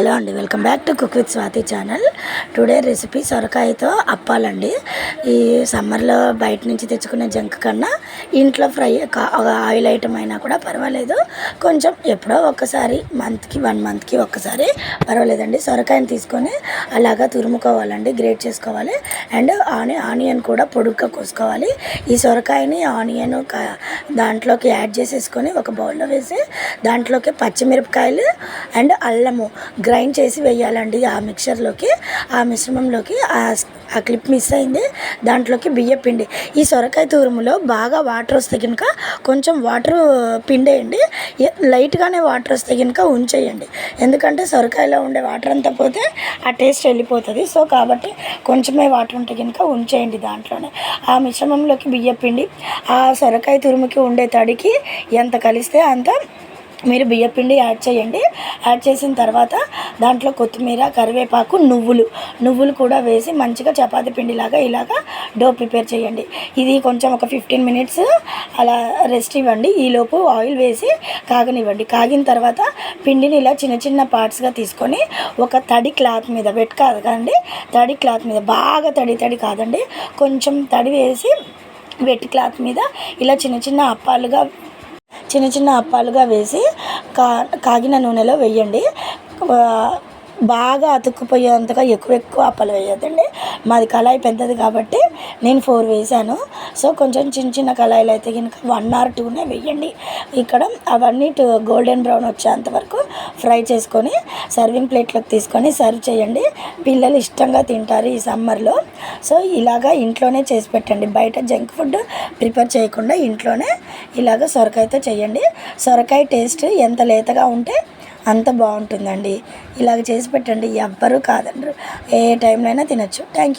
Hello అండి welcome back to cook with Swathi channel. Today recipe సొరకాయతో అప్పాలండి. ఈ సమ్మర్లో బయట నుంచి తెచ్చుకునే జంక్ కన్నా ఇంట్లో ఫ్రై ఆయిల్ ఐటమ్ అయినా కూడా పర్వాలేదు. కొంచెం ఎప్పుడో ఒక్కసారి మంత్కి వన్ మంత్కి ఒక్కసారి పర్వాలేదండి. సొరకాయని తీసుకొని అలాగా తురుముకోవాలండి గ్రేట్ చేసుకోవాలి. అండ్ ఆని ఆనియన్ కూడా పొడుగ్గా కోసుకోవాలి. ఈ సొరకాయని ఆనియన్ దాంట్లోకి యాడ్ చేసేసుకొని ఒక బౌల్లో వేసి దాంట్లోకి పచ్చిమిరపకాయలు అండ్ అల్లము గ్రైండ్ చేసి వేయాలండి ఆ మిక్చర్లోకి ఆ మిశ్రమంలోకి. ఆ ఆ క్లిప్ మిస్ అయింది. దాంట్లోకి బియ్య పిండి. ఈ సొరకాయ తూరుములో బాగా వాటర్ వస్తే కనుక కొంచెం వాటర్ పిండేయండి. లైట్గానే వాటర్ వస్తే కనుక ఉంచేయండి. ఎందుకంటే సొరకాయలో ఉండే వాటర్ అంతా పోతే ఆ టేస్ట్ వెళ్ళిపోతుంది. సో కాబట్టి కొంచెమే వాటర్ ఉంటే కనుక ఉంచేయండి దాంట్లోనే. ఆ మిశ్రమంలోకి బియ్య పిండి ఆ సొరకాయ తురుముకి ఉండే తడికి ఎంత కలిస్తే అంత మీరు బియ్యపిండి యాడ్ చేయండి. యాడ్ చేసిన తర్వాత దాంట్లో కొత్తిమీర కరివేపాకు నువ్వులు. నువ్వులు కూడా వేసి మంచిగా చపాతీ పిండిలాగా ఇలాగా డో ప్రిపేర్ చేయండి. ఇది కొంచెం ఒక ఫిఫ్టీన్ మినిట్స్ అలా రెస్ట్ ఇవ్వండి. ఈలోపు ఆయిల్ వేసి కాగనివ్వండి. కాగిన తర్వాత పిండిని ఇలా చిన్న చిన్న పార్ట్స్గా తీసుకొని ఒక తడి క్లాత్ మీద వెట్ కాదు కాదండి తడి క్లాత్ మీద బాగా తడి తడి కాదండి కొంచెం తడి వేసి వెట్ క్లాత్ మీద ఇలా చిన్న చిన్న అప్పాలుగా చిన్న చిన్న అప్పాలుగా వేసి కా కాగిన నూనెలో వేయండి. బాగా అతుక్కుపోయేంతగా ఎక్కువ ఎక్కువ అప్పాలు వేయద్దండి. మాది కళాయి పెద్దది కాబట్టి నేను ఫోర్ వేసాను సో కొంచెం చిన్న చిన్న కళాయిలు అయితే కనుక వన్ ఆర్ టూనే వేయండి. ఇక్కడ అవన్నీ గోల్డెన్ బ్రౌన్ వచ్చేంత వరకు ఫ్రై చేసుకొని సర్వింగ్ ప్లేట్లోకి తీసుకొని సర్వ్ చేయండి. పిల్లలు ఇష్టంగా తింటారు ఈ సమ్మర్లో సో ఇలాగా ఇంట్లోనే చేసి పెట్టండి. బయట జంక్ ఫుడ్ ప్రిపేర్ చేయకుండా ఇంట్లోనే ఇలాగ సొరకాయతో చేయండి. సొరకాయ టేస్ట్ ఎంత లేతగా ఉంటే అంత బాగుంటుందండి. ఇలాగ చేసి పెట్టండి. ఎవ్వరూ కాదండ్రు. ఏ టైంలో అయినా తినచ్చు. Thank you